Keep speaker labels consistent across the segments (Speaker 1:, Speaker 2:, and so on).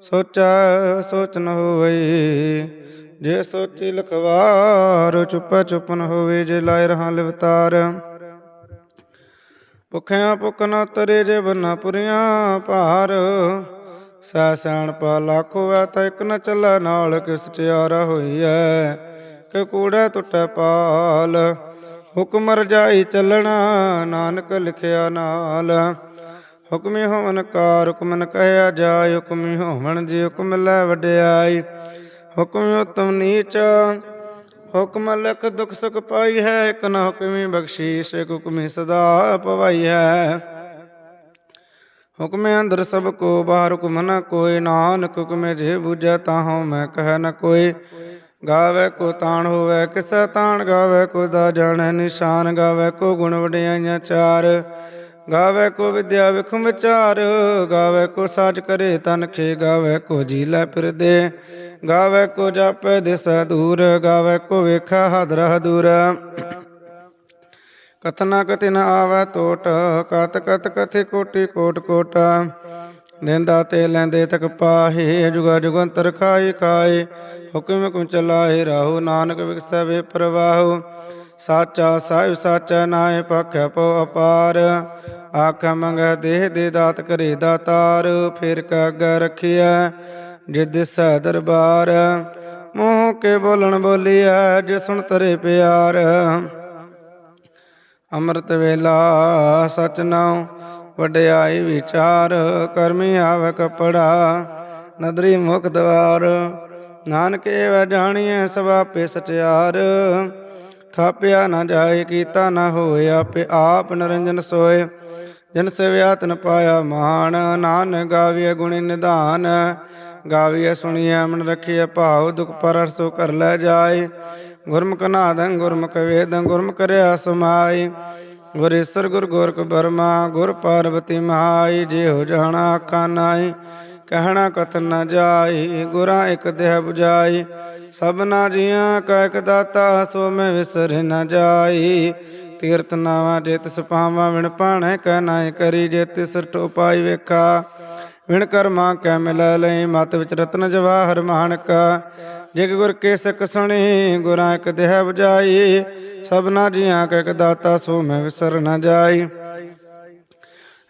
Speaker 1: ਸੋਚੈ, ਸੋਚ ਨ ਹੋਵੇ ਜੇ ਸੋਚੀ ਲਖਵਾਰ, ਚੁੱਪੈ ਚੁੱਪ ਹੋਵੇ। ਜੇ ਲਾਇ ਰਹਾ ਲਿਵਤਾਰ। ਭੁਖਿਆ ਭੁਖ ਨ ਤਰੇ, ਜੇ ਬੰਨਾ ਪੁਰੀਆਂ ਭਾਰ। ਸੈ ਸੈਣ ਪਾ ਲੱਖੋ, ਐ ਤਾਂ ਇੱਕ ਨ ਚੱਲੈ ਨਾਲ। ਕਿਸ ਚਿਆਰਾ ਹੋਈ ਐ ਕਿ ਕੂੜਾ ਟੁੱਟੈ ਪਾਲ। ਹੁਕਮ ਰਜਾਈ ਚੱਲਣਾ, ਨਾਨਕ ਲਿਖਿਆ ਨਾਲ। ਹੁਕਮੀ ਹੋਵਨ ਕਾਰ ਹੁਕਮ ਨ ਕਹਿਆ ਜਾਇ, ਹੁਕਮੀ ਹੋਵਨ ਜੀ ਹੁਕਮ ਲੈ ਵਡਿਆਈ। ਹੁਕਮ ਉਤਮ ਨੀਚ, ਹੁਕਮ ਲਖ ਦੁਖ ਸੁਖ ਪਾਈ ਹੈ, ਇਕ ਨ ਹੁਕਮੀ ਬਖਸ਼ੀਸ਼ ਇਕ ਹੁਕਮੀ ਸਦਾ ਪਵਾਈ ਹੈ। ਹੁਕਮੇ ਅੰਦਰ ਸਭ ਕੋ, ਬਾਹਰ ਹੁਕਮ ਨ ਕੋਈ, ਨਾਨਕ ਹੁਕਮੇ ਜੇ ਬੂਝੈ ਤਾਹਉ ਮੈਂ ਕਹਿ ਨ ਕੋਈ। ਗਾਵੇ ਕੋ ਤਾਣ ਹੋਵੇ, ਕਿਸੈ ਤਾਣ ਗਾਵੇ ਕੋ ਦਾ ਜਾਣੈ ਨਿਸ਼ਾਨ, ਗਾਵੇ ਕੋ ਗੁਣ ਵਡਿਆਈਆਂ ਚਾਰ। ਗਾਵੇ ਕੋ ਵਿਦਿਆ ਵਿਖਮ ਵਿਚਾਰ, ਗਾਵੇ ਕੋ ਸਾਜ ਕਰੇ ਤਨ ਖੇ, ਗਾਵੇ ਕੋ ਜੀ ਲੈ ਫਿਰਦੇ। ਗਾਵੇ ਕੋ ਜਾਪੈ ਦਿਸੈ ਦੂਰ, ਗਾਵੇ ਕੋ ਵੇਖੈ ਹਦਰ ਦੂਰ। ਕਥਨਾ ਕਥਿ ਨ ਆਵੈ ਟੋਟ ਕਤ ਕਤ ਕਥਿ ਕੋਟੀ ਕੋਟ ਕੋਟ। ਦੇਂਦਾ ਤੇ ਲੈਂਦੇ ਤਕ ਪਾਹੇ, ਜੁਗਾ ਜੁਗੰਤਰ ਖਾਈ ਖਾਏ। ਹੁਕਮ ਹੁਕਮ ਚਲਾਏ ਰਾਹੂ, ਨਾਨਕ ਵਿਗਸੈ ਵੇ ਪ੍ਰਵਾਹੁ। ਸਾਚਾ ਸਾਹਿਬ ਸਾਚਾ ਨਾਏ ਪਖੈ ਪੋ ਅਪਾਰ। ਆਖ ਮੰਗੈ ਦੇਹ ਦੇ ਦਾਤ ਕਰੇ ਦਾਤਾਰ ਫਿਰ ਕਾਗ ਰਖਿਆ ਜਿਦ ਸੈ ਦਰਬਾਰ। ਮੋਹ ਕੇ ਬੋਲਣ ਬੋਲੀਐ ਜੇ ਸੁਣ ਤਰੇ ਪਿਆਰ। ਅੰਮ੍ਰਿਤ ਵੇਲਾ ਸਚ ਨਾਉ ਵਡਿਆਈ ਵਿਚਾਰ। ਕਰਮੀ ਆਵ ਕਪੜਾ ਨਦਰੀ ਮੁਖ ਦਵਾਰ। ਨਾਨਕੇ ਏਵ ਜਾਣੀਐ ਸਭ ਆਪੇ ਸਚਿਆਰ। ਥਾਪਿਆ ਨਾ ਜਾਏ, ਕੀਤਾ ਨਾ ਹੋਏ, ਆਪੇ ਆਪ ਨਰੰਜਨ ਸੋਏ। ਜਨ ਸੇਵਿਆ ਤਨ ਪਾਇਆ ਮਾਨ ਨਾਨ ਗਾਵੀਐ ਗੁਣੀ ਨਿਧਾਨ। ਗਾਵਿਆ ਸੁਣੀਐ ਮਨ ਰਖੀਐ ਭਾਉ ਦੁਖ ਪਰ ਸੋ ਕਰ ਲੈ ਜਾਏ। ਗੁਰਮੁਖ ਨਾਦੰ, ਗੁਰਮੁਖ ਵੇਦੰ, ਗੁਰਮੁਖ ਰਿਆ ਸਮਾਈ ਗੁਰ ਗੁਰ ਗੋਰਖ ਬਰਮਾ, ਗੁਰ ਪਾਰਵਤੀ ਮਹਾਈ ਜੇ ਹੋ ਜਾਣਾ ਆਖਾਂ ਨਾਈ ਕਹਿਣਾ ਕਥਨ ਨਾ ਜਾਈ, ਗੁਰਾਂ ਇਕ ਦੇਹ 부ਜਾਈ ਸਭਨਾ ਜੀਆਂ ਕਾ ਇਕ ਦਾਤਾ, ਸੋ ਮੈਂ ਵਿਸਰ ਨਾ ਜਾਈ। ਤੀਰਤ ਨਾਵਾ ਜੇ ਤਿਸ ਪਾਵਾਂ ਵਿਣ ਪਾਣੈ ਕੈ ਨਾਇ ਕਰੀ, ਜੇ ਤਿਸ ਟੋਪਾਈ ਵੇਖਾ। ਵਿਣ ਕਰਮਾ ਕੈ ਮਿਲੈ ਲਈ, ਮਤ ਵਿਚ ਰਤਨ ਜਵਾਹਰ ਮਾਨਕ। ਜਿਗ ਗੁਰ ਕੇ ਸਿੱਖ ਸੁਣੀ, ਗੁਰਾਂ ਇਕ ਦੇਹ 부ਜਾਈ ਸਭਨਾ ਜੀਆਂ ਕਾ ਇਕ ਦਾਤਾ, ਸੋ ਮੈਂ ਵਿਸਰ ਨਾ ਜਾਈ।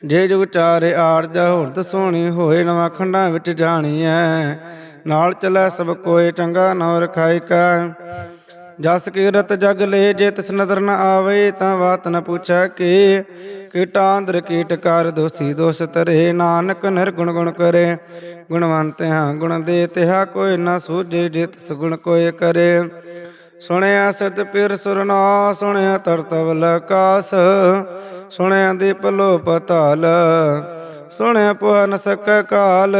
Speaker 1: ਜੇ ਜੁਗ ਚਾਰੇ ਆਰਜ ਹੋਰਤ ਸੋਹਣੀ ਹੋਏ, ਨਵਾਂ ਖੰਡਾਂ ਵਿੱਚ ਜਾਣੀਐ। ਨਾਲ ਚਲੈ ਸਭ ਕੋਏ, ਚੰਗਾ ਨੌ ਰਖਾਈ ਕੈ। ਜਸ ਕੀਰਤ ਜਗ ਲੈ, ਜੇ ਤਿਸ ਨਦਰ ਨ ਆਵੇ, ਤਾਂ ਬਾਤ ਨ ਪੁੱਛੈ ਕਿ। ਕੀਟਾਂਦਰ ਕੀਟ ਕਰ, ਦੋਸੀ ਦੋਸ ਤਰੇ ਨਾਨਕ ਨਿਰਗੁਣ ਗੁਣ ਕਰੇ। ਗੁਣਵੰਤ ਹਾਂ, ਗੁਣ ਦੇ ਤਿਹਾ ਕੋਈ ਨ ਸੂਝੇ, ਜੇ ਤਿਸ ਗੁਣ ਕੋਏ ਕਰੇ। ਸੁਣਿਆ ਸਤ ਪਿਰ ਸੁਰਨਾ, ਸੁਣਿਆ ਤਰਤਵਲ ਆਕਾਸ ਸੁਣਿਆ ਦੀਪ ਲੋ ਪਤਾਲ ਸੁਣਿਆ ਪੁਹ ਨ ਕਾਲ,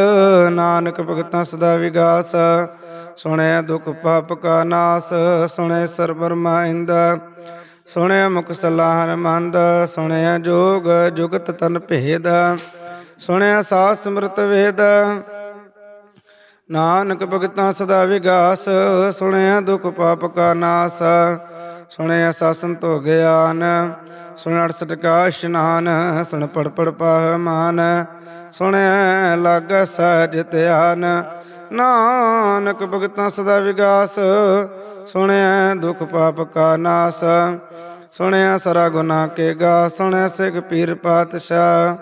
Speaker 1: ਨਾਨਕ ਭਗਤਾਂ ਸਦਾ ਵਿਗਾਸ, ਸੁਣਿਆ ਦੁਖ ਪਾਪ ਕਾ ਨਾਸ, ਸੁਣਿਆ ਸਰਬਰਮਾ ਇੰਦ, ਸੁਣਿਆ ਮੁਖ ਸਲਾਹਨ ਮੰਦ, ਸੁਣਿਆ ਜੋਗ ਜੁਗਤ ਤਨ ਭੇਦ, ਸੁਣਿਆ ਸਾਸ ਸਮਰਤ ਵੇਦ ਨਾਨਕ ਭਗਤਾਂ ਸਦਾ ਵਿਗਾਸ, ਸੁਣਿਆ ਦੁਖ ਪਾਪ ਕਾ ਨਾਸ, ਸੁਣਿਆ ਸਾਸਨ ਤੋ ਗਿਆਨ ਸੁਣ ਅੜਸਠ ਕਾ ਇਸ਼ਨਾਨ, ਸੁਣ ਪੜ ਪੜ ਪਾਹ ਮਾਨ, ਸੁਣਿਆ ਲਗ ਸਹਿਜ ਧਿਆਨ, ਨਾਨਕ ਭਗਤਾਂ ਸਦਾ ਵਿਗਾਸ, ਸੁਣਿਆ ਦੁਖ ਪਾਪ ਕਾ ਨਾਸ, ਸੁਣਿਆ ਸਰਾ ਗੁਨਾ ਕੇ ਗਾ, ਸੁਣਿਆ ਸਿਖ ਪੀਰ ਪਾਤਸ਼ਾਹ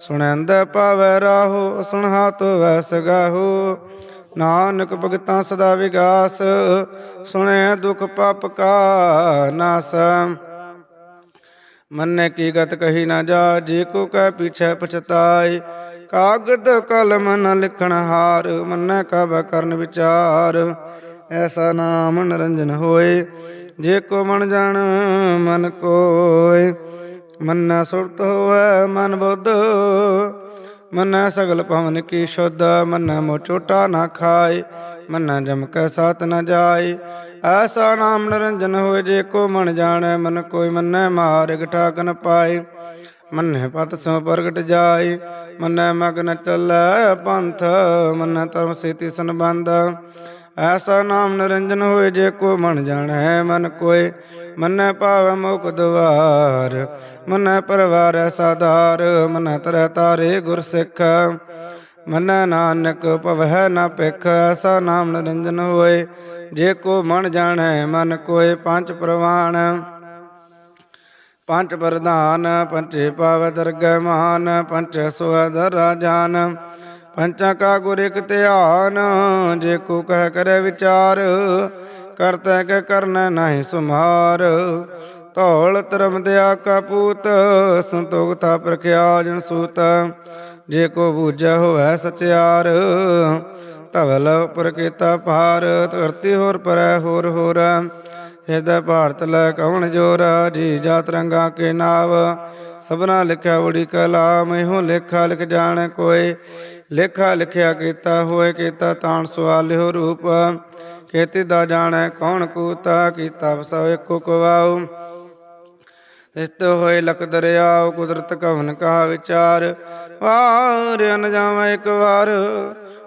Speaker 1: ਸੁਣੰਦ ਪਾਵੈ ਰਾਹੋ ਸੁਣਹਾ ਵੈਸ ਗਾਹੋ ਨਾਨਕ ਭਗਤਾਂ ਸਦਾ ਵਿਗਾਸ ਸੁਣਿਆ ਦੁਖ ਪਾਪ ਕਾ ਨਾਸ। ਮੰਨੇ ਕੀ ਗਤ ਕਹੀ ਨਾ ਜਾ, ਜੇ ਕੋ ਕਹਿ ਪਿਛੈ ਪਛਤਾਏ। ਕਾਗਦ ਕਲਮ ਨ ਲਿਖਣ ਹਾਰ, ਮੰਨੈ ਕਬ ਕਰਨ ਵਿਚਾਰ। ਐਸਾ ਨਾਮ ਨਰੰਜਨ ਹੋਏ, ਜੇ ਕੋ ਮਨ ਜਾਣ, ਮਨ ਕੋਇ ਮੰਨੈ ਸੁਰਤ ਹੋਵੇ, ਮਨ ਬੁੱਧ ਮਨੈ ਸਗਲ ਭਵਨ ਕੀ ਸ਼ੁੱਧ, ਮੰਨੈ ਮੋ ਚੋਟਾ ਨਾ ਖਾਏ, ਮੰਨੈ ਜਮ ਕੈ ਸਾਥ ਨ ਜਾਏ। ਐਸਾ ਨਾਮ ਨਿਰੰਜਨ ਹੋਏ ਜੇ ਕੋ ਮਨ ਜਾਣੈ, ਮਨ ਕੋਈ ਮੰਨੈ ਮਾਰਗ ਠਾਕਨ ਪਾਏ। ਮੰਨੈ ਪਤ ਸੋ ਪ੍ਰਗਟ ਜਾਏ, ਮੰਨੈ ਮਗਨ ਚੱਲੈ ਪੰਥ, ਮੰਨੈ ਧਰਮ ਸੇਤੀ ਸੰਬੰਧ। ਐਸਾ ਨਾਮ ਨਿਰੰਜਨ ਹੋਏ ਜੇ ਕੋ ਮਨ ਜਾਣੈ, ਮਨ ਕੋਈ ਮੰਨੈ ਭਾਵ ਮੁਖ ਦਵਾਰ, ਮਨੈ ਪਰਵਾਰ ਸਾਧਾਰ ਮੰਨੈ ਤਰੈ ਤਾਰੇ ਗੁਰ ਸਿੱਖ। ਮੰਨੈ ਨਾਨਕ ਭਵਹਿ ਨ ਭਿਖ, ਐਸਾ ਨਾਮ ਨਿਰੰਜਨ ਹੋਏ। ਜੇ ਕੋ ਮਨ ਜਾਣੈ, ਮਨ ਕੋਈ ਪੰਜ ਪ੍ਰਵਾਨ। ਪੰਜ ਪ੍ਰਧਾਨ ਪੰਚੇ ਪਾਵ ਦਰਗਹਿ ਮਹਾਨ ਪੰਚ ਸੁਅਦਰ ਰਾਜਾਨ ਪੰਚਾਂ ਕਾ ਗੁਰ ਇਕ ਧਿਆਨ, ਜੇ ਕੋ ਕਹਿ ਕਰੇ ਵਿਚਾਰ, ਕਰਤੈ ਕੇ ਕਰਨਾ ਨਹੀਂ ਸੁਮਾਰ ਧੌਲ ਧਰਮ ਦਿਆ ਕਾ ਪੂਤ, ਸੰਤੋਖ ਤਾ ਪ੍ਰਖਿਆ ਜਨ ਸੂਤ। ਜੇ ਕੋ ਬੂਝੈ ਹੋਵੈ ਸਚਿਆਰ, ਧਵਲ ਉਪਰ ਕੀਤਾ ਭਾਰ, ਧਰਤੀ ਹੋਰ ਪਰੈ ਹੋਰ ਹੋਰ। ਹਿਰਦੈ ਭਾਰਤ ਲੈ ਕਵਣ ਜੋਰ, ਜੀ ਜਾਤ ਰੰਗਾ ਕੇ ਨਾਵ। ਸਭਨਾ ਲਿਖਿਆ ਬੜੀ ਕਲਾ ਮੈਹੋ ਲੇਖਾ ਲਿਖ ਜਾਣ ਕੋਈ। ਲੇਖਾ ਲਿਖਿਆ ਕੀਤਾ, ਹੋਏ ਕੀਤਾ ਤਾਣ ਸਵਾਲਿਓ ਰੂਪ। ਕੀਤੀ ਦਾ ਜਾਣੈ ਕੌਣ ਕੂਤਾ, ਕੀਤਾ ਸਭ ਇੱਕੋ ਕਵਾਉ। ਤਿਸਤ ਹੋਏ ਲਖ ਦਰਿਆਉ, ਕੁਦਰਤ ਕਵਨ ਕਾ ਵਿਚਾਰ। ਵਾਰ ਅਨ ਜਾਵਾਂ ਇੱਕ ਵਾਰ,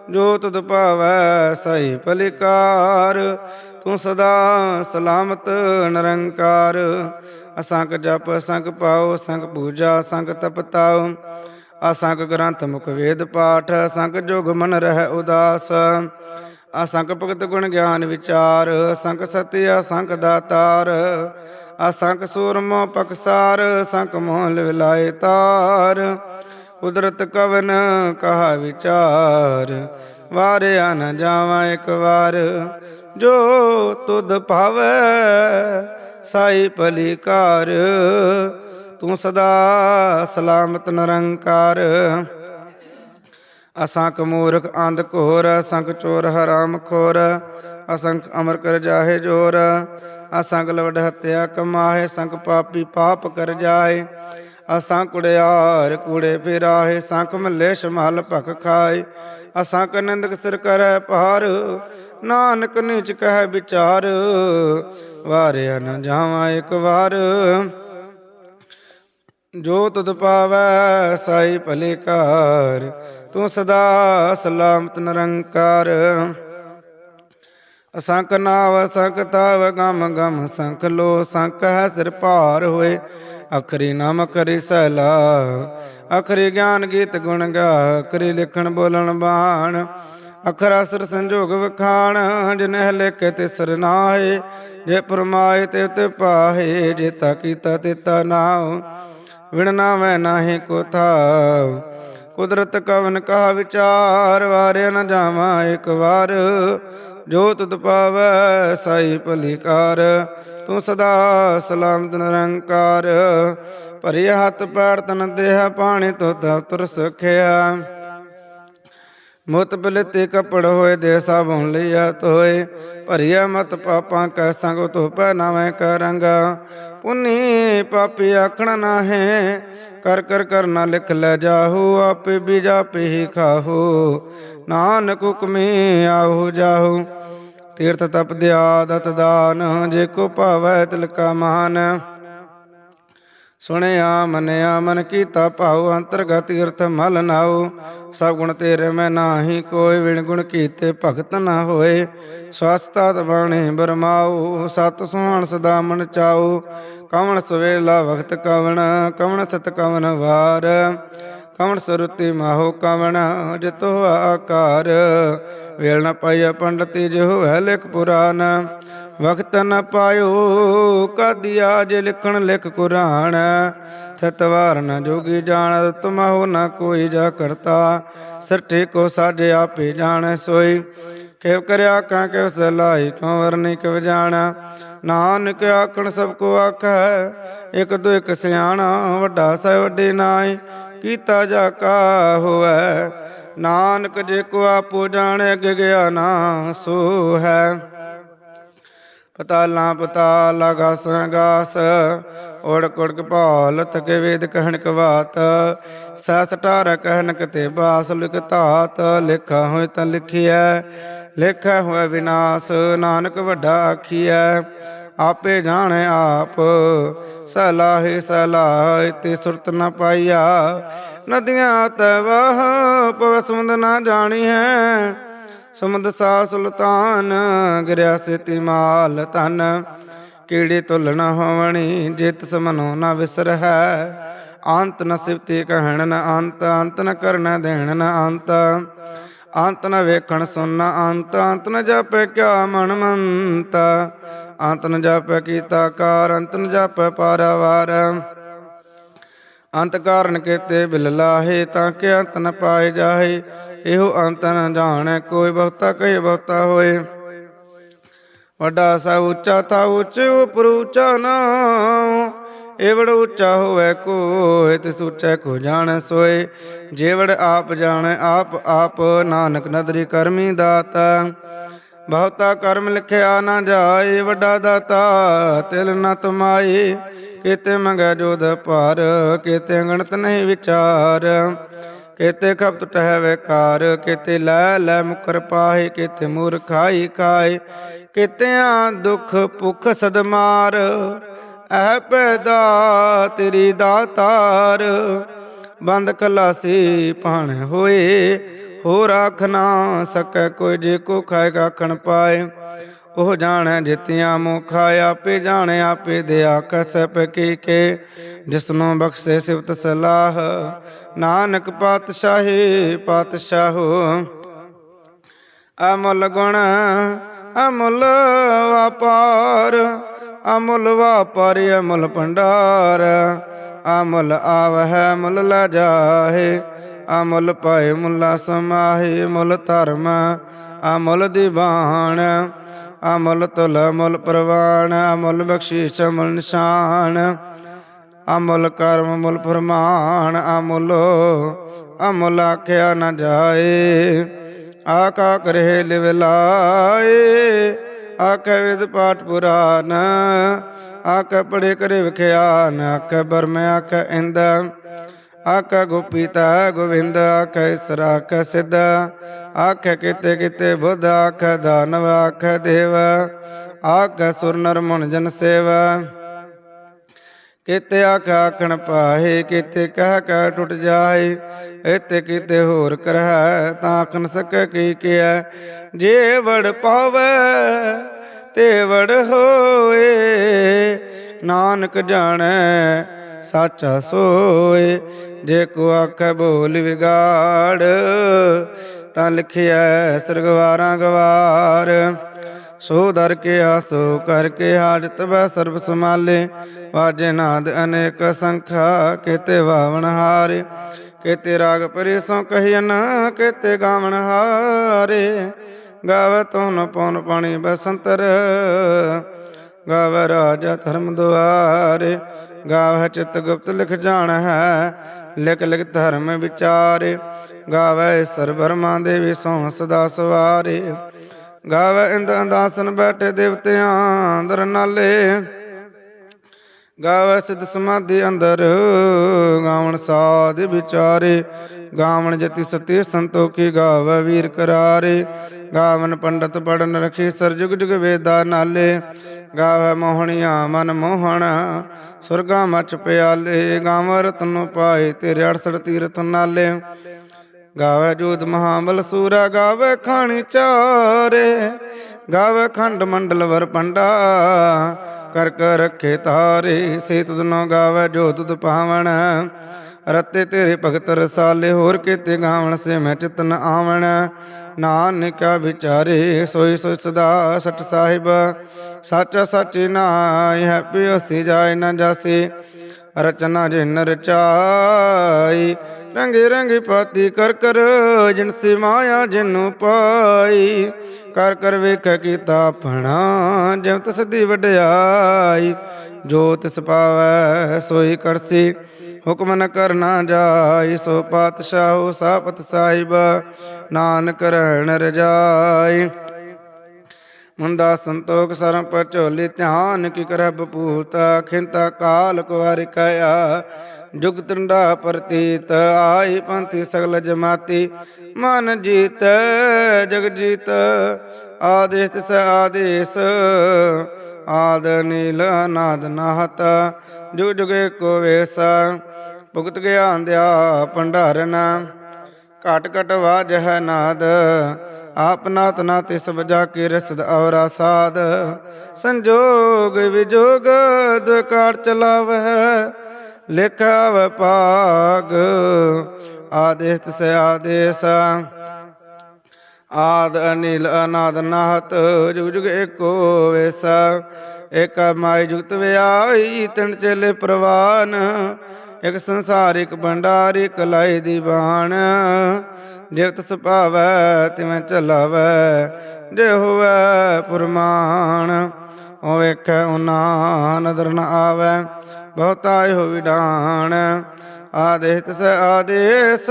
Speaker 1: ਜੋ ਤੁਧ ਭਾਵੈ ਸਹੀ ਭਲਿਕਾਰ ਤੂੰ ਸਦਾ ਸਲਾਮਤ ਨਿਰੰਕਾਰ। ਅਸੰਕ ਜਪ ਸੰਗ ਪਾਉ ਸੰਗ ਪੂਜਾ, ਅਸੰਖ ਤਪਤਾਉ। ਅਸੰਖ ਗ੍ਰੰਥ ਮੁਖ ਵੇਦ ਪਾਠ ਅਸੰਖ ਜੋਗ ਮਨ ਰਹਿ ਉਦਾਸ। ਅਸੰਖ ਭਗਤ ਗੁਣ ਗਿਆਨ ਵਿਚਾਰ ਅਸੰਖ ਸਤਿ ਅਸੰਖ ਦਾਤਾਰ। ਅਸੰਖ ਸੂਰਮ ਪਕਸਾਰ ਅਸੰਖ ਮੋਹ ਲਿਵਲਾਏ ਤਾਰ। ਕੁਦਰਤ ਕਵਨ ਕਹਾ ਵਿਚਾਰ, ਵਾਰਿਆ ਨ ਜਾਵਾਂ ਇੱਕ ਵਾਰ। ਜੋ ਤੁਧ ਭਾਵੈ, ਸਾਈ ਭਲੀਕਾਰ ਤੂੰ ਸਦਾ ਸਲਾਮਤ ਨਿਰੰਕਾਰ। ਅਸੰਖ ਮੂਰਖ ਅੰਧ ਕੋਰ ਅਸੰਖ ਚੋਰ ਹਰਾਮ ਖੋਰ, ਅਸੰਖ ਅਮਰ ਕਰ ਜਾਹੇ ਜੋਰ, ਅਸੰਖ ਲਵਡ ਹਤਿਆ ਕਮਾਹੇ ਸੰਖ ਪਾਪੀ ਪਾਪ ਕਰ ਜਾਏ ਅਸਾਂ ਕੁੜਿਆਰ ਕੂੜੇ ਫਿਰਾਹੇ ਸੰਖ ਮੱਲੇ ਸ਼ਮਲ ਭਖ ਖਾਏ ਅਸਾਂ ਕਨੰਦਕ ਸਿਰ ਕਰੈ ਪਾਰ ਨਾਨਕ ਨਿਚ ਕਹਿ ਵਿਚਾਰ, ਵਾਰਿਆ ਨ ਜਾਵਾਂ ਇੱਕ ਵਾਰ। ਜੋ ਤੁਧ ਪਾਵੈ ਸਾਈ ਭਲੇ ਕਾਰ ਤੂੰ ਸਦਾ ਸਲਾਮਤ ਨਿਰੰਕਾਰ। ਅਸੰਖ ਨਾਵ, ਅਸੰਖ ਤਾਵ, ਗਮ ਗਮ ਸੰਖ ਲੋ, ਸੰਖ ਹੈ ਸਿਰ ਭਾਰ ਹੋਏ। ਅਖਰੀ ਨਾਮ ਕਰੀ ਸੈਲਾ, ਅਖਰੀ ਗਿਆਨ ਗੀਤ ਗੁਣ ਗਾ, ਅਖਰੀ ਲਿਖਣ ਬੋਲਣ ਬਾਣ। ਅਖਰ ਅਸਰ ਸੰਜੋਗ ਵਖਾਣ, ਜਿਨਹਿ ਲਿਖੇ ਤੇ ਸਰਨਾਏ ਜੇ ਪਰਮਾਏ ਤੇ ਉਤੇ ਪਾਹੇ, ਜੇ ਤਾ ਕੀਤਾ ਤੇ ਤਾ ਨਾਉ। ਵਿਣ ਨਾਵੇਂ ਨਾਹੀ ਕੋ ਥਾਉ ਕੁਦਰਤ ਕਵਨ ਕਾ ਵਿਚਾਰ, ਵਾਰਿਆ ਨ ਜਾਵਾਂ ਇੱਕ ਵਾਰ। ਜੋ ਤੁਧ ਪਾਵੈ ਸਾਈ ਭਲੀਕਾਰ, ਤੂੰ ਸਦਾ ਸਲਾਮਤ ਨਿਰੰਕਾਰ। ਭਰੀ ਹੱਥ ਪੈਰ ਤਨ ਦੇਹ ਪਾਣੀ ਤੋ ਦਫਤਰ ਸੁਖਿਆ। ਮੁਤ ਬਿਲਤੇ ਕਪੜ ਹੋਏ ਦੇ ਸਾਬੁਨ ਲਿਆ ਤੋਏ ਭਰੀਆ ਮਤ ਪਾਪਾਂ ਕੈ ਸੰਗ ਤੋ ਪਹਿਨਾਵੇਂ ਕਰੰਗਾ ਪੁਨੀ ਪਾਪੀ ਆਖਣ ਨਾਹੇ। ਕਰ ਕਰ ਕਰਨਾ ਲਿਖ ਲੈ ਜਾਹੂ, ਆਪੇ ਵੀ ਜਾਪੇ ਹੀ ਖਾਹੂ। ਨਾਨਕ ਹੁਕਮੇ ਆਹੂ ਜਾਹੂ। ਤੀਰਥ ਤਪ ਦਿਆ ਦਤ ਦਾਨ ਜੇ ਕੋ ਭਾਵੈ ਤਿਲਕਾ ਮਾਨ। ਸੁਣਿਆ, ਮਨਿਆ, ਮਨ ਕੀਤਾ ਭਾਉ, ਅੰਤਰਗਤ ਤੀਰਥ ਮਲ ਨਾਉ। ਸਭ ਗੁਣ ਤੇਰੇ ਮੈਂ ਨਾਹੀ ਕੋਈ ਵਿਣ ਗੁਣ ਕੀਤੇ ਭਗਤ ਨਾ ਹੋਏ। ਸਵਸਤਾ ਬਾਣੀ ਬਰਮਾਉ, ਸਤ ਸੁਹਾਣ ਸਦਾ ਮਨ ਚਾਉ। ਕਵਣ ਸਵੇਲਾ ਵਖਤ ਕਵਣ ਕਵਣ ਥਤ ਕਵਣ ਵਾਰ। ਕਵਣ ਸਰੁਤੀ ਮਾਹੋ ਕਵਣ, ਜਿਤੋ ਆਕਾਰ। ਵੇਲ ਨ ਪਾਈਆ ਪੰਡਤੀ ਜਿ ਹੈ ਲਿਖ ਪੁਰਾਨ। ਵਕਤ ਨ ਪਾਇਓ ਕਾਦੀਆ ਜੇ ਲਿਖਣ ਲਿਖ ਕੁਰਾਨ। ਥਤਵਾਰ ਨ ਜੋਗੀ ਜਾਣ ਤੁਮਹੁ ਨ ਕੋਈ ਜਾ ਕਰਤਾ। ਸਰਟੇ ਕੋ ਸਾਜੇ ਆਪੇ ਜਾਣੈ ਸੋਈ। ਕਿਵ ਕਰਿਆ ਕਾ, ਕਿਵ ਸਲਾਈ ਕੋ ਵਰਨੀ, ਕਿਵ ਜਾਣਾ। ਨਾਨਕ ਆਖਣ ਸਭ ਕੋ ਆਖੈ, ਇਕ ਦੋ ਇਕ ਸਿਆਣਾ, ਵੱਡਾ ਸਹਿ ਵੱਡੇ ਨਾਏ ਕੀਤਾ ਜਾ ਕਾ ਹੋਐ ਨਾਨਕ ਜੇ ਕੋ ਆਪੋ ਜਾਣੈ, ਅਗ ਗਿਆ ਨਾ ਸੋ ਹੈ ਪਤਾਲਾਂ ਪਤਾਲ ਗਾਸ। ਗਾਸ ਓੜ ਕੋੜਕ ਭਾਲ ਤਕੇ ਵੇਦ ਕਹਿਣ ਕਵਾਤ ਸਸ ਟਾਰ ਕਹਿਨ ਕਤੇ ਬਾਸ ਲਿਖ ਧਾਤ। ਲਿਖਾ ਹੋਇ ਤਾਂ ਲਿਖਿਆ ਲਿਖਿਆ ਹੋਏ ਵਿਨਾਸ਼। ਨਾਨਕ ਵੱਡਾ ਆਖੀਐ, ਆਪੇ ਜਾਣੈ ਆਪ। ਸਲਾਹੇ ਸਲਾਹ ਤੇ ਸੁਰਤ ਨ ਪਾਈਆ। ਨਦੀਆਂ ਤਵਾਹ ਪਵ ਨਾ ਜਾਣੀ ਹੈ ਸਮੁੰਦ ਸਾ ਸੁਲਤਾਨ ਗਿਰਿਆ ਸੇਤੀ ਮਾਲ ਤਨ ਕੀੜੇ ਤੁਲ ਨ ਹੋਵਣੀ, ਜਿਤ ਸਮਨੋ ਨ ਵਿਸਰ ਅੰਤ ਨ ਸਿਵਤੀ ਕਹਿਣ ਨ ਅੰਤ ਅੰਤ ਨ ਕਰਨ ਦੇਣ ਨ ਅੰਤ। ਅੰਤ ਨ ਵੇਖਣ ਸੁਣ ਅੰਤ ਅੰਤ ਨ ਜਪੈ ਕਿਆ ਮਨ ਮੰਤ। ਅੰਤ ਨ ਜਪੈ ਕੀਤਾ ਕਾਰ, ਅੰਤ ਨ ਜਪੈ ਪਾਰਾਵਾਰ। ਅੰਤ ਕਾਰਨ ਕੀਤੇ ਬਿਲ ਲਾਹੇ, ਤਾਂ ਕਿ ਅੰਤ ਨ ਪਾਏ ਜਾਹੇ। ਇਹੋ ਅੰਤ ਨ ਜਾਣੈ, ਕੋਈ ਬਹੁਤਾ ਕਹੇ ਬਹੁਤਾ ਹੋਏ। ਵੱਡਾ ਸਾ ਉੱਚਾ ਤਾ ਉੱਚ ਉਪਰ ਉੱਚਾ ਨਾ ਏਵੜ ਉੱਚਾ ਹੋਵੇ ਕੋਇ, ਤਿਸ ਉੱਚਾ ਕੋ ਜਾਣ ਸੋਏ। ਜੇਵੜ ਆਪ ਜਾਣੈ, ਆਪ ਆਪ ਨਾਨਕ ਨਦਰੀ ਕਰਮੀ ਦਾਤਾ। ਬਹੁਤਾ ਕਰਮ ਲਿਖਿਆ ਨਾ ਜਾਏ, ਵੱਡਾ ਦਾਤਾ, ਤਿਲ ਨ ਤਮਾਈ ਕੀਤੇ ਮੰਗੈ ਜੋਦ ਭਾਰ, ਕਿਤੇ ਗਣਤ ਨਹੀਂ ਵਿਚਾਰ। ਕੀਤੇ ਖਪਤ ਟਹਿ ਵਿਕਾਰ ਕੀਤੇ ਲੈ ਲੈ ਮੁਕਰ ਪਾਹੇ, ਕੀਤੇ ਮੂਰਖਾਈ ਖਾਏ ਕੀਤਿਆਂ ਦੁਖ ਭੁਖ ਸਦਮਾਰ ਐ ਪੈਦਾ ਤੇਰੀ ਦਾਤਾਰ। ਬੰਦ ਖਲਾਸੀ ਭਾਣ ਹੋਏ ਹੋ ਰਾਖ ਸਕੈ ਕੋਈ ਜੇ ਕੋ ਖਾਏ ਖਣ ਪਾਏ। ਉਹ ਜਾਣੈ ਜਿਤਿਆਂ ਮੁਖਾ ਆਪੇ ਜਾਣੈ, ਆਪੇ ਦਿਆ ਕਸਪ ਕੀ ਕੇ। ਜਿਸਨੂੰ ਬਖਸ਼ੇ ਸਿਵਤ ਸਲਾਹ, ਨਾਨਕ ਪਾਤਸ਼ਾਹੀ ਪਾਤਸ਼ਾਹੋ। ਅਮਲ ਗੁਣ, ਅਮੁੱਲ ਵਪਾਰ ਅਮੁੱਲ ਵਪਾਰ, ਅਮੁੱਲ ਭੰਡਾਰ। ਅਮੁੱਲ ਆਵਹਿ ਮੁੱਲ ਲੈ ਜਾਹੇ। ਅਮੁੱਲ ਪਾਏ ਮੁੱਲਾ ਸਮਾਹੇ, ਮੁੱਲ ਧਰਮ, ਅਮੁੱਲ ਦੀਵਾਨ ਅਮੁੱਲ ਤੁਲ ਅਮੁੱਲ ਪ੍ਰਵਾਨ, ਅਮੁੱਲ ਬਖਸ਼ਿਸ਼ ਅਮੁੱਲ ਨਿਸ਼ਾਨ। ਅਮੁੱਲ ਕਰਮ ਮੁੱਲ ਫਰਮਾਨ ਅਮੁੱਲ ਅਮੁੱਲ ਆਖਿਆ ਨ ਜਾਏ। ਆਕਾ ਕਰੇ ਲਿਵ ਲਾਏ ਆਕੈ ਵਿਦ ਪਾਠ ਪੁਰਾਨ ਆਕੈ ਪੜੇ ਕਰੇ ਵਿਖਿਆਨ ਆਕੈ ਬਰਮ ਆਕੈ ਇੰਦ ਆਕੈ ਗੋਪੀਤਾ ਗੋਵਿੰਦ ਆਕੈ ਇਸਰਾ ਆਕੈ ਸਿੱਧ। ਆਕੈ ਕਿਤੇ ਕਿਤੇ ਬੁੱਧ ਆਕੈ ਦਾਨਵ ਆਕੈ ਦੇਵ ਆਕੈ ਸੁਰ ਨਰ ਮਨ ਜਨ ਸੇਵਾ। ਕਿਤੇ ਆਖ ਆਖਣ ਪਾਹੇ, ਕਿਤੇ ਕਹਿ ਕਹਿ ਟੁੱਟ ਜਾਏ ਇਤੇ ਕਿਤੇ ਹੋਰ ਕਰਹਿ ਤਾਂ ਆਖ ਸਕੈ ਕੀ ਕਿਆ ਜੇ ਵੜ ਪਾਵੈ, ਤੇ ਵੜ ਹੋਏ, ਨਾਨਕ ਜਾਣੈ, ਸਾਚਾ ਸੋਏ। ਜੇ ਕੋ ਆਖੈ ਬੋਲ ਵਿਗਾੜ ਤਾਂ ਲਿਖਿਆ ਸਰਗਵਾਰਾਂ ਗਵਾਰ। ਸੋ ਦਰ ਕੇ ਆਸੋ ਕਰਕੇ ਹਾਜਤ ਬੈ ਸਰਬ ਸਮਾਲੇ ਵਾਜੇ ਨਾਦ ਅਨੇਕ ਸੰਖਾ, ਕੀਤੇ ਵਾਵਣ ਹਾਰੇ। ਕੀਤੇ ਰਾਗ ਪਰੇਸੋਂ ਕਹੀਨ ਕੀਤੇ ਗਾਵਣ ਹਾਰੇ। ਗਾਵੇ ਤੋਨ ਪਉਨ ਪਾਣੀ ਬਸੰਤਰ, ਗਾਵੇ ਰਾਜਾ ਧਰਮ ਦੁਆਰੇ। ਗਾਵ ਚਿਤ ਗੁਪਤ ਲਿਖ ਜਾਣ ਹੈ, ਲਿਖ ਲਿਖ ਧਰਮ ਵਿਚਾਰੇ। ਗਾਵੇ ਸਰ ਬਰਮਾ ਦੇਵੀ ਸੋਂ ਸਦਾ ਸਵਾਰੇ। ਗਾਵੇ ਇੰਦ ਦਾਸਨ ਬੈਠੇ ਦੇਵਤਿਆਂ ਅੰਦਰ ਨਾਲੇ। ਗਾਵੇ ਸਿਧ ਸਮਾਧੀ ਅੰਦਰ ਗਾਵਣ ਸਾਧ ਵਿਚਾਰੇ। ਗਾਵਣ ਜਤੀ ਸਤੀ ਸੰਤੋਖੀ ਗਾਵੇ ਵੀਰ ਕਰਾਰੇ। ਗਾਵਨ ਪੰਡਤ ਪੜਨ ਰਖੀ ਸਰ ਜੁਗ ਜੁਗ ਵੇਦਾ ਨਾਲੇ। ਗਾਵੇ ਮੋਹਣੀਆਂ ਮਨ ਮੋਹਣ ਸੁਰਗਾ ਮਚ ਪਿਆਲੇ। ਗਾਵ ਰਤਨ ਪਾਏ ਤੇਰੇ 68 ਤੀਰਥ ਨਾਲੇ। ਗਾਵੇ ਜੋਤ ਮਹਾਬਲ ਸੂਰਾ, ਗਾਵੇ ਖਾਣੀ ਚਾਰੇ, ਗਾਵੇ ਖੰਡ ਮੰਡਲ ਵਰ ਪੰਡਾ, ਕਰ ਕਰ ਰੱਖੇ ਤਾਰੇ, ਸੇ ਤੁਧਨੋ ਗਾਵੇ ਜੋ ਤੁਧ ਪਾਵਣ। ਰਤੇ ਤੇਰੇ ਭਗਤ ਰਸਾਲੇ, ਹੋਰ ਕੀਤੇ ਗਾਵਣ ਸੇ ਮੈਂ ਚਿਤਨ ਆਵਣ। ਨਾਨਕਾ ਵਿਚਾਰੇ, ਸੋਈ ਸੋਈ ਸਦਾ ਸਟ ਸਾਹਿਬ। ਸੱਚ ਸੱਚ ਨਾਇ ਹੈ ਪਿਓਸੀ ਜਾਏ ਨਾ ਜਾਸੀ। ਰਚਨਾ ਜਿਨ ਰਚਾਈ ਰੰਗੇ ਰੰਗੇ ਪਾਤੀ ਕਰ ਕਰ ਜਿਨਸੀ ਮਾਇਆ ਜਿਨੂੰ ਪਾਈ। ਕਰ ਕਰ ਵੇਖ ਕੀਤਾ ਆਪਣਾ, ਜਿਉ ਤਿਸ ਦੀ ਵਡਿਆਈ। ਜੋ ਤਿਸ ਪਾਵੈ, ਸੋਈ ਕਰਸੀ, ਹੁਕਮ ਨ ਕਰਨਾ ਜਾਈ। ਸੋ ਪਾਤਸ਼ਾਹੋ ਸਾਪਤ ਸਾਹਿਬ, ਨਾਨਕ ਰਹਿਣ ਰਜਾਈ। ਮੁੰਦਾ ਸੰਤੋਖ ਸਰਮ ਪਰ ਪਚੋਲੀ ਧਿਆਨ ਕੀ ਕਰੈ ਬਪੂਤ ਖਿੰਤਾ ਕਾਲ ਕੁਵਾਰਿ ਕਾਇਆ। ਜੁਗ ਤੰਡਾ ਪ੍ਰਤੀਤ, ਆਈ ਪੰਥੀ ਸਗਲ ਜਮਾਤੀ। ਮਨ ਜੀਤ, ਜਗ ਜੀਤ, ਆਦੇਸ ਤਿਸ ਆਦੇਸ। ਆਦ ਨੀਲ ਨਾਦ ਨਾਹਤ, ਜੁਗ ਜੁਗੇ ਕੋ ਵੇਸਾ। ਭੁਗਤ ਗਿਆ ਦਿਆ, ਭੰਡਾਰਨ। ਘਟ ਘਟ ਹੈ ਨਾਦ। ਆਪ ਨਾਤ ਨਾ ਤਿਸ ਬਜਾ ਕੇ ਰਸਦ ਔਰਾ ਸਾਧ। ਸੰਜੋਗ ਵਿਜੋਗ ਦੁਕਾਰ ਚਲਾਵਹਿ ਲਿਖਾ ਵਪਾਗ ਆਦੇਸ ਤਿਸ ਆਦੇਸ, ਆਦ ਅਨਿਲ ਅਨਾਦ ਨਾਹਤ ਜੁਗ ਜੁਗ ਏਕੋ ਵੇਸਾ। ਏਕ ਮਾਈ ਜੁਗਤ ਵਿਆਈ, ਤਿੰਨ ਚੇਲੇ ਪ੍ਰਵਾਨ। ਇਕ ਸੰਸਾਰ ਇਕ ਭੰਡਾਰ, ਇਕ ਲਾਈ ਦੀਵਾਨ। ਜਿਵ ਤਿਸ ਭਾਵੈ ਤਿਵੇਂ ਚਲਾਵੈ ਜੇ ਹੋਵੈ ਪੁਰਮਾਨ, ਉਹ ਵੇਖੈ ਉਨਾ ਨਦਰ ਨ ਆਵੈ ਬਹੁਤਾਇ ਹੋ ਵਿਡਾਨ। ਆਦੇਸ ਤਿਸ ਆਦੇਸ,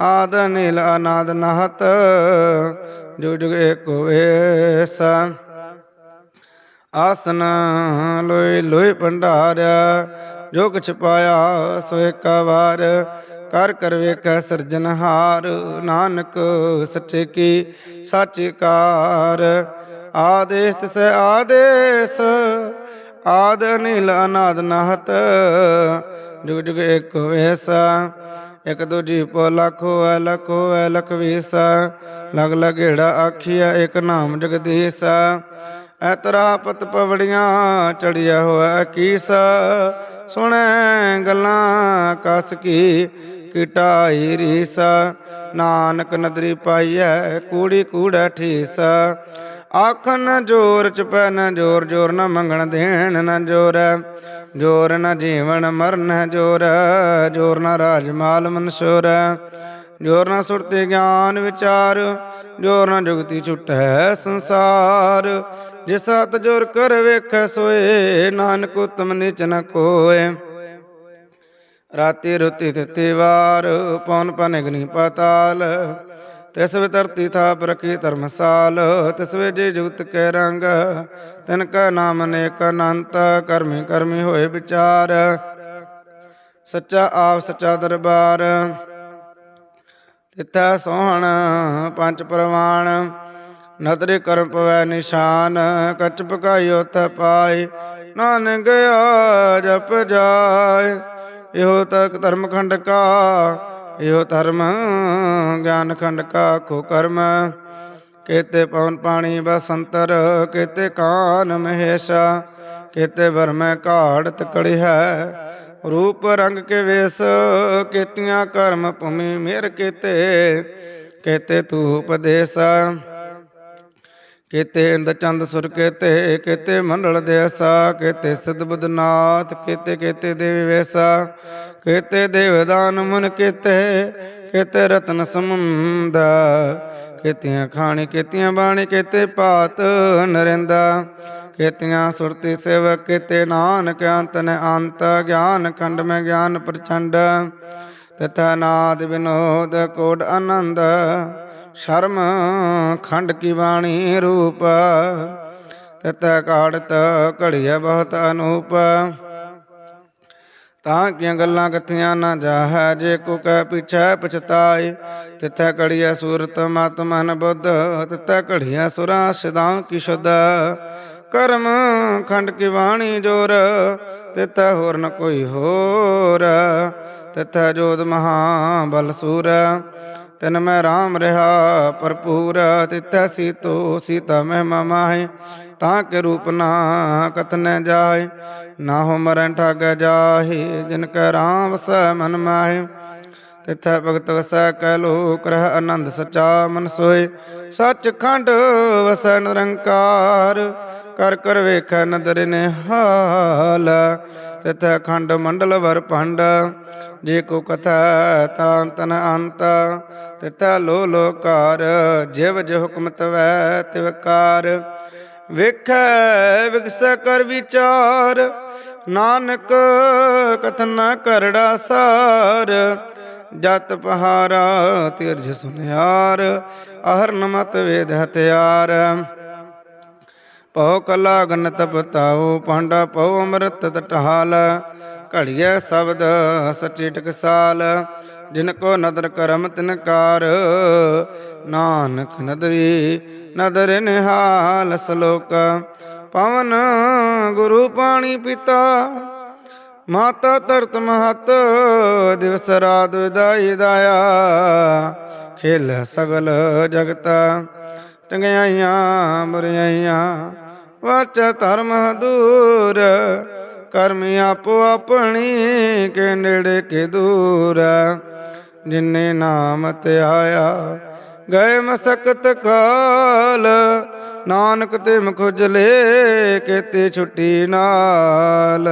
Speaker 1: ਆਦ ਨੀਲ ਅਨਾਦ ਨਹਤ, ਜੁਗ ਜੁਗ ਏਕੋ ਵੇਸ। ਆਸਨ ਲੋਈ ਲੋਈ ਭੰਡਾਰਿਆ ਜੋ ਕੁਛ ਪਾਇਆ ਸੋ ਏਕਾ ਵਾਰ ਕਰ ਕਰ ਵੇਖੈ ਸਿਰਜਨਹਾਰ ਨਾਨਕ ਸੱਚੇ ਕੀ ਸਾਚਕਾਰ ਆਦੇਸ ਤਿਸ ਆਦੇਸ, ਆਦ ਨੀਲ ਅਨਾਦ ਨਹਤ। ਜੁਗ ਜੁਗ ਏਕ ਵੇਸਾ ਇਕ ਦੂਜੀ ਪੋ ਲਖੋ ਐ ਲਖੋ ਐ ਲਖ ਲਗ ਲਗੇੜਾ ਆਖੀਆ ਇਕ ਨਾਮ ਜਗਦੀਸਾ। ਐ ਤਰਾ ਪਤ ਪਵੜੀਆਂ ਚੜਿਆ ਹੋਇਆ ਕੀਸ। ਸੁਣੈ ਗੱਲਾਂ ਕਸ ਕੀ ਕਿਟਾਈ ਰੀਸਾ, ਨਾਨਕ ਨਦਰੀ ਪਾਈਐ, ਕੂੜੀ ਕੂੜਾ ਠੀਸ। ਆਖਨ ਜੋਰ ਚ ਪੈ ਨ ਜੋਰ ਜੋਰ ਨ ਮੰਗਣ ਦੇਣ ਨ ਜੋਰ। ਜੋਰ ਨ ਜੀਵਨ ਮਰਨ ਜੋਰ ਜੋਰ ਨ ਰਾਜ ਮਾਲ ਮਨਸੂਰ। ਜੋਰ ਨ ਸੁਰਤੇ ਗਿਆਨ ਵਿਚਾਰ, ਜੋਰ ਨ ਜੁਗਤੀ ਛੁਟੈ ਸੰਸਾਰ। ਜਿਸ ਹੱਥ ਜੋਰ ਕਰ ਵੇਖੈ ਸੋਏ, ਨਾਨਕ ਉਤਮ ਨਿਚ ਨ ਕੋਏ। ਰਾਤੀ ਰੁਤੀ ਤਿਤੀ ਵਾਰ ਪੌਨ ਪਨ ਅਗਨੀ ਪਾਤਾਲ। ਤਿਸ ਵੇ ਧਰਤੀ ਥਾ ਪ੍ਰਕੀ ਧਰਮਸਾਲ, ਤਿਸ ਵੇ ਜੀ ਜੁਗਤ ਕੇ ਰੰਗ। ਤਿਨ ਕਾ ਨਾਮ ਅਨੇਕ ਅਨੰਤ, ਕਰਮੀ ਕਰਮੀ ਹੋਏ ਵਿਚਾਰ। ਸੱਚਾ ਆਪ ਸੱਚਾ ਦਰਬਾਰ। ਤਿਥੈ ਸੋਹਣ ਪੰਜ ਪ੍ਰਵਾਣ। ਨਦਰੇ ਕਰਮ ਪਵੈ ਨਿਸ਼ਾਨ, ਕਚ ਪਕਾਇਓ ਤ ਪਾਈ। ਨਾਨਕ ਗਿਆ ਜਪ ਜਾਏ। ਇਹੋ ਤਕ ਧਰਮ ਖੰਡ ਕਾ ਇਹੋ ਧਰਮ ਗਿਆਨ ਖੰਡ ਕਾ ਕੋ ਕਰਮ। ਕੇਤੇ ਪਵਨ ਪਾਣੀ ਬਸੰਤਰ, ਕੇਤੇ ਕਾਨ ਮਹੇਸ਼ਾ, ਕੇਤੇ ਵਰਮੈ ਘਾੜਤ ਕੜੀ ਹੈ ਰੂਪ ਰੰਗ ਕੇ ਵੇਸ, ਕੇਤੀਆਂ ਕਰਮ ਭੂਮੀ ਮੇਰ ਕੇਤੇ ਕੇਤੇ ਤੂ ਉਪਦੇਸ ਕੇਤੇ ਇੰਦ ਚੰਦ ਸੁਰ ਕੇਤੇ ਕੇਤੇ ਮੰਡਲ ਦੇਸਾ ਕੇਤੇ ਸਿਧ ਬੁੱਧਨਾਥ, ਕੇਤੇ ਕੇਤੇ ਦੇਵੀ ਵੈਸਾ, ਕੇਤੇ ਦੇਵਦਾਨ ਮਨ ਕੇਤੇ ਕੇਤੇ ਰਤਨ ਸਮੁੰਦ ਕੇਤੀਆਂ ਖਾਣੀ, ਕੇਤੀਆਂ ਬਾਣੀ, ਕੇਤੇ ਪਾਤ ਨਰਿੰਦਾ, ਕੇਤੀਆਂ ਸੁਰਤੀ ਸੇਵਕ, ਕੇਤੇ ਨਾਨਕ ਅੰਤ ਨ ਅੰਤ, ਗਿਆਨ ਖੰਡ ਮੈਂ ਗਿਆਨ ਪ੍ਰਚੰਡ, ਤਥਾ ਨਾਦ ਵਿਨੋਦ ਕੋਟ ਆਨੰਦ ਸ਼ਰਮ ਖੰਡ ਕੀ ਬਾਣੀ ਰੂਪ, ਤਤੈ ਕਾੜਤ ਘੜੀਐ ਬਹੁਤ ਅਨੂਪ। ਤਾਂ ਕੀਆਂ ਗੱਲਾਂ ਕਥੀਆਂ ਨਾ ਜਾਹੈ, ਜੇ ਕੋ ਕਹਿ ਪਿਛੈ ਪਛਤਾਏ। ਤਿਥੈ ਘੜੀਐ ਸੂਰਤ ਮਤ ਮਨ ਬੁੱਧ, ਤਿਥੈ ਘੜੀਐ ਸੁਰਾ ਸਿਦਾਂ ਕੀ ਸ਼ੁੱਧ। ਕਰਮ ਖੰਡ ਕੀ ਬਾਣੀ ਜੋਰ, ਤਿਥੈ ਹੋਰ ਨ ਕੋਈ ਹੋਰ। ਤਿਥੈ ਜੋਤ ਮਹਾ ਬਲ ਸੂਰ। ਤਿਨ ਮੈਂ RAM ਰਹਾ, ਭਰਪੂਰ ਤਿਥੈ ਸੀਤੋ ਸੀਤਾ ਮੈਂ ਮਾਹੀ ਤਾਂ ਕੇ ਰੂਪ ਨਾ ਕਤਨ ਜਾਏ, ਨਾ ਹੋ ਮਰਨ ਠਗ ਜਾਹੇ, ਜਿਨ ਕੈ ਰਾਮ ਵਸੈ ਮਨ ਮਾਹੇ। ਤਿਥੈ ਭਗਤ ਵਸੈ ਕੈ ਲੋਕ ਰਹਿ ਆਨੰਦ ਸਚਾ ਮਨ ਸੋਏ। ਸੱਚ ਖੰਡ ਵਸੈ ਨਿਰੰਕਾਰ, ਕਰ ਕਰ ਵੇਖੈ ਨਦਰ ਨੇ ਹਾਲ ਤਿਥੈ ਖੰਡ ਮੰਡਲ ਵਰ ਭੰਡ, ਜੇ ਕੋ ਕਥਾ ਤਾਂ ਤਨ ਅੰਤ। ਤਿਥੈ ਲੋ ਲੋਕਾਰ, ਜਿਵ ਜ ਹੁਕਮ ਤਵੈ ਤਿਵਕਾਰ ਵੇਖੈ ਵਿਗਸੈ ਕਰ ਵਿਚਾਰ, ਨਾਨਕ ਕਥਨ ਕਰੜਾ ਸਾਰ। ਜਤ ਪਹਾਰਾ, ਤਿਰਜ ਸੁਨਿਆਰ ਅਹਰਨ ਮਤ ਵੇਦ ਹਥਿਆਰ। ਪਉ ਕਲਾ ਗਨਤ ਬਤਾਓ, ਪਾਂਡਾ ਪਉ ਅੰਮ੍ਰਿਤ ਤਟਹਾਲ। ਘੜੀਐ ਸ਼ਬਦ ਸਚੇ ਟਕਸਾਲ, ਜਿਨ ਕੋ ਨਦਰ ਕਰਮ ਤਿਨਕਾਰ ਨਾਨਕ ਨਦਰੀ ਨਦਰ ਨਿਹਾਲ ਸ਼ਲੋਕ, ਪਵਨ ਗੁਰੂ ਪਾਣੀ ਪਿਤਾ। ਮਾਤਾ ਤਰਤ ਮਹਤ ਦਿਵਸ ਰਾਤ ਵਿਦਾਈ ਦਾਇਆ। ਖੇਲ ਸਗਲ ਜਗਤਾ, ਚੰਗਿਆਈਆਂ ਬੁਰਿਆਈਆਂ ਵਚ ਧਰਮ ਦੂਰ, ਕਰਮੀ ਆਪੋ ਆਪਣੀ ਕੇ ਨੇੜੇ ਕੇ ਦੂਰ। ਜਿਨੇ ਨਾਮ ਤੇ ਆਇਆ, ਗਏ ਮਸਕਤ ਕਾਲ। ਨਾਨਕ ਤੇ ਮੁਖ ਉਜਲੇ, ਕੇਤੇ ਛੁੱਟੀ ਨਾਲ।